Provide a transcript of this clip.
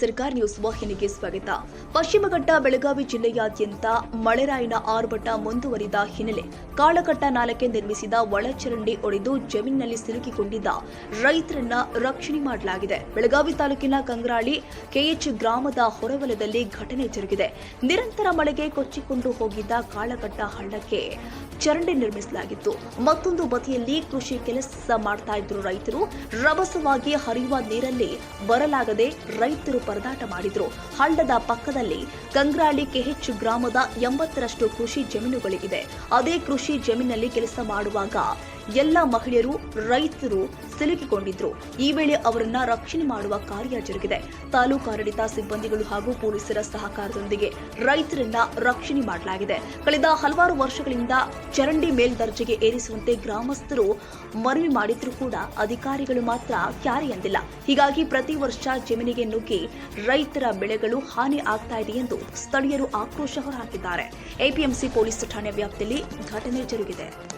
ಸರ್ಕಾರ್ ನ್ಯೂಸ್ ವಾಹಿನಿಗೆ ಸ್ವಾಗತ. ಪಶ್ಚಿಮಘಟ್ಟ ಬೆಳಗಾವಿ ಜಿಲ್ಲೆಯಾದ್ಯಂತ ಮಳೆರಾಯಿನ ಆರ್ಭಟ ಮುಂದುವರಿದ ಹಿನ್ನೆಲೆ ಕಾಳಘಟ್ಟ ನಾಲಕ್ಕೆ ನಿರ್ಮಿಸಿದ ಒಳಚರಂಡಿ ಒಡೆದು ಜಮೀನಿನಲ್ಲಿ ಸಿಲುಕಿಕೊಂಡಿದ್ದ ರೈತರನ್ನ ರಕ್ಷಣೆ ಮಾಡಲಾಗಿದೆ. ಬೆಳಗಾವಿ ತಾಲೂಕಿನ ಕಂಗ್ರಾಳಿ, ಕೆಎಚ್ ಗ್ರಾಮದ ಹೊರವಲದಲ್ಲಿ ಘಟನೆ ಜರುಗಿದೆ. ನಿರಂತರ ಮಳೆಗೆ ಕೊಚ್ಚಿಕೊಂಡು ಹೋಗಿದ್ದ ಕಾಳಘಟ್ಟ ಹಳ್ಳಕ್ಕೆ ಚರಂಡಿ ನಿರ್ಮಿಸಲಾಗಿತ್ತು. ಮತ್ತೊಂದು ಬದಿಯಲ್ಲಿ ಕೃಷಿ ಕೆಲಸ ಮಾಡ್ತಾ ಇದ್ರು ರೈತರು. ರಭಸವಾಗಿ ಹರಿಯುವ ನೀರಲ್ಲಿ ಬರಲಾಗದೆ ರೈತರು ಪರದಾಟ ಮಾಡಿದ್ರು. ಹಳ್ಳದ ಪಕ್ಕದಲ್ಲಿ ಕಂಗ್ರಾಳಿ ಕೆಹೆಚ್ ಗ್ರಾಮದ ಎಂಬತ್ತರಷ್ಟು ಕೃಷಿ ಜಮೀನುಗಳಿಗಿದೆ ಅದೇ ಕೃಷಿ ಜಮೀನಲ್ಲಿ ಕೆಲಸ ಮಾಡುವಾಗ ಎಲ್ಲ ಮಹಿಳೆಯರು, ರೈತರು ಸಿಲುಕಿಕೊಂಡಿದ್ರು. ಈ ವೇಳೆ ಅವರನ್ನ ರಕ್ಷಣೆ ಮಾಡುವ ಕಾರ್ಯ ಜರುಗಿದೆ. ತಾಲೂಕು ಆಡಳಿತ ಸಿಬ್ಬಂದಿಗಳು ಹಾಗೂ ಪೊಲೀಸರ ಸಹಕಾರದೊಂದಿಗೆ ರೈತರನ್ನ ರಕ್ಷಣೆ ಮಾಡಲಾಗಿದೆ. ಕಳೆದ ಹಲವಾರು ವರ್ಷಗಳಿಂದ ಚರಂಡಿ ಮೇಲ್ದರ್ಜೆಗೆ ಏರಿಸುವಂತೆ ಗ್ರಾಮಸ್ಥರು ಮನವಿ ಮಾಡಿದ್ರೂ ಕೂಡ ಅಧಿಕಾರಿಗಳು ಮಾತ್ರ ಕ್ಯಾರಿಯಂದಿಲ್ಲ ಹೀಗಾಗಿ ಪ್ರತಿ ವರ್ಷ ಜಮೀನಿಗೆ ನುಗ್ಗಿ ರೈತರ ಬೆಳೆಗಳು ಹಾನಿ ಆಗ್ತಾ ಇದೆ ಎಂದು ಸ್ಥಳೀಯರು ಆಕ್ರೋಶ ಹೊರಹಾಕಿದ್ದಾರೆ. ಎಪಿಎಂಸಿ ಪೊಲೀಸ್ ಠಾಣೆ ವ್ಯಾಪ್ತಿಯಲ್ಲಿ ಘಟನೆ ಜರುಗಿದೆ.